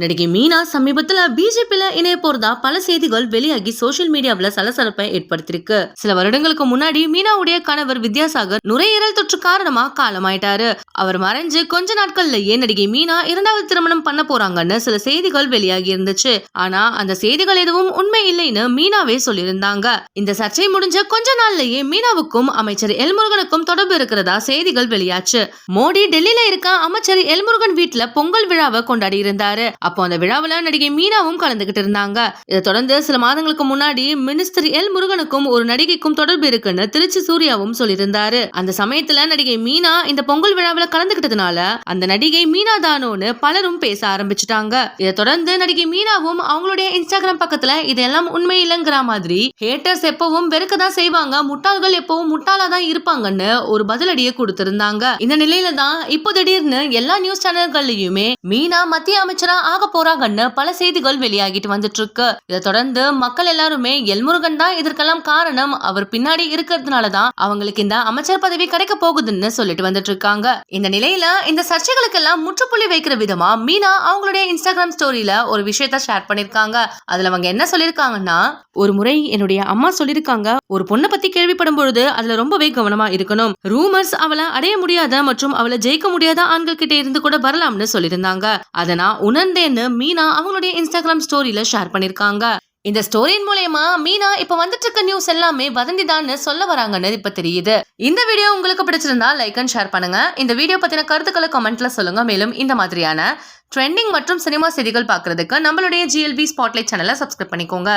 நடிகை மீனா சமீபத்துல பிஜேபியில இணைய போறதா பல செய்திகள் வெளியாகி சோஷியல் மீடியாவில் சலசலப்பை ஏற்படுத்தியிருக்கு. சில வருடங்களுக்கு முன்னாடி மீனாவுடைய கணவர் வித்யாசாகர் நுரையீரல் தொற்று காரணமா காலமாயிட்டாரு. அவர் மறைஞ்சு கொஞ்ச நாட்கள்லயே நடிகை மீனா இரண்டாவது திருமணம் பண்ண போறாங்கன்னு சில செய்திகள் வெளியாகி இருந்துச்சு. ஆனா அந்த செய்திகள் எதுவும் உண்மை இல்லைன்னு மீனாவே சொல்லியிருந்தாங்க. இந்த சர்ச்சை முடிஞ்ச கொஞ்ச நாள்லயே மீனாவுக்கும் அமைச்சர் எல்முருகனுக்கும் தொடர்பு இருக்கிறதா செய்திகள் வெளியாச்சு. மோடி டெல்லியில இருக்க அமைச்சர் எல்முருகன் வீட்டுல பொங்கல் விழாவை கொண்டாடி இருந்தாரு. அப்போ அந்த விழாவில் நடிகை மீனாவும் கலந்துகிட்டு இருந்தாங்க. இதை தொடர்ந்து சில மாதங்களுக்கு முன்னாடி மினிஸ்டர் எல் முருகனுக்கும் ஒரு நடிகைக்கும் தொடர்பு இருக்குன்னு திருச்சி சூர்யாவும் சொல்லியிருந்தாரு. அந்த சமயத்துல நடிகை மீனா இந்த பொங்கல் விழாவில் கலந்துகிட்டதுனால அந்த நடிகை மீனா தானோன்னு பலரும் பேச ஆரம்பிச்சுட்டாங்க. இதை தொடர்ந்து நடிகை மீனாவும் அவங்களுடைய இன்ஸ்டாகிராம் பக்கத்துல இதெல்லாம் உண்மை இல்லைங்கிற மாதிரி ஹேட்டர்ஸ் எப்பவும் வெறுக்கதான் செய்வாங்க முட்டாள்கள் எப்பவும் முட்டாளா தான் இருப்பாங்கன்னு ஒரு பதிலடியை கொடுத்திருந்தாங்க. இந்த நிலையில தான் இப்போ திடீர்னு எல்லா நியூஸ் சேனல்கள்லயுமே மீனா மத்திய அமைச்சரா ஆக போறாங்கன்னு பல செய்திகள் வெளியாகிட்டு வந்துட்டு இருக்கு இதை தொடர்ந்து மக்கள் எல்லாருமே எல்முருகன் தான் இதற்கெல்லாம் காரணம் அவர் பின்னாடி இருக்கிறதுனால தான் அவங்களுக்கு இந்த அமைச்சர் பதவி கிடைக்க போகுதுன்னு சொல்லிட்டு வந்துட்டு இருக்காங்க இந்த நிலையில இந்த சர்ச்சைகளுக்கெல்லாம் முற்றுப்புள்ளி வைக்கிற விதமா மீனா அவங்களுடைய இன்ஸ்டாகிராம் ஸ்டோரியில ஒரு விஷயத்த ஷேர் பண்ணிருக்காங்க. அதுல அவங்க என்ன சொல்லிருக்காங்கன்னா ஒரு முறை என்னுடைய அம்மா சொல்லிருக்காங்க ஒரு பொண்ணை பத்தி கேள்விப்படும் பொழுது அதுல ரொம்பவே கவனமா இருக்கணும். ரூமர்ஸ் அவளை அடைய முடியாத மற்றும் அவளை ஜெயிக்க முடியாத ஆண்கள் கிட்ட இருந்து கூட வரலாம்னு சொல்லியிருந்தாங்க. அதை நான் இருக்கேன்னு மீனா அவங்களுடைய இன்ஸ்டாகிராம் ஸ்டோரியில ஷேர் பண்ணிருக்காங்க. இந்த ஸ்டோரியின் மூலயமா மீனா இப்ப வந்துட்டு இருக்க நியூஸ் எல்லாமே வதந்திதான்னு சொல்ல வராங்கன்னு இப்ப தெரியுது. இந்த வீடியோ உங்களுக்கு பிடிச்சிருந்தா லைக் அண்ட் ஷேர் பண்ணுங்க. இந்த வீடியோ பத்தின கருத்துக்களை கமெண்ட்ல சொல்லுங்க. மேலும் இந்த மாதிரியான ட்ரெண்டிங் மற்றும் சினிமா செய்திகள் பார்க்கறதுக்கு நம்மளுடைய ஜிஎல்பி ஸ்பாட்லைட் சேனலை சப்ஸ்கிரைப் பண்ணிக்கோங்க.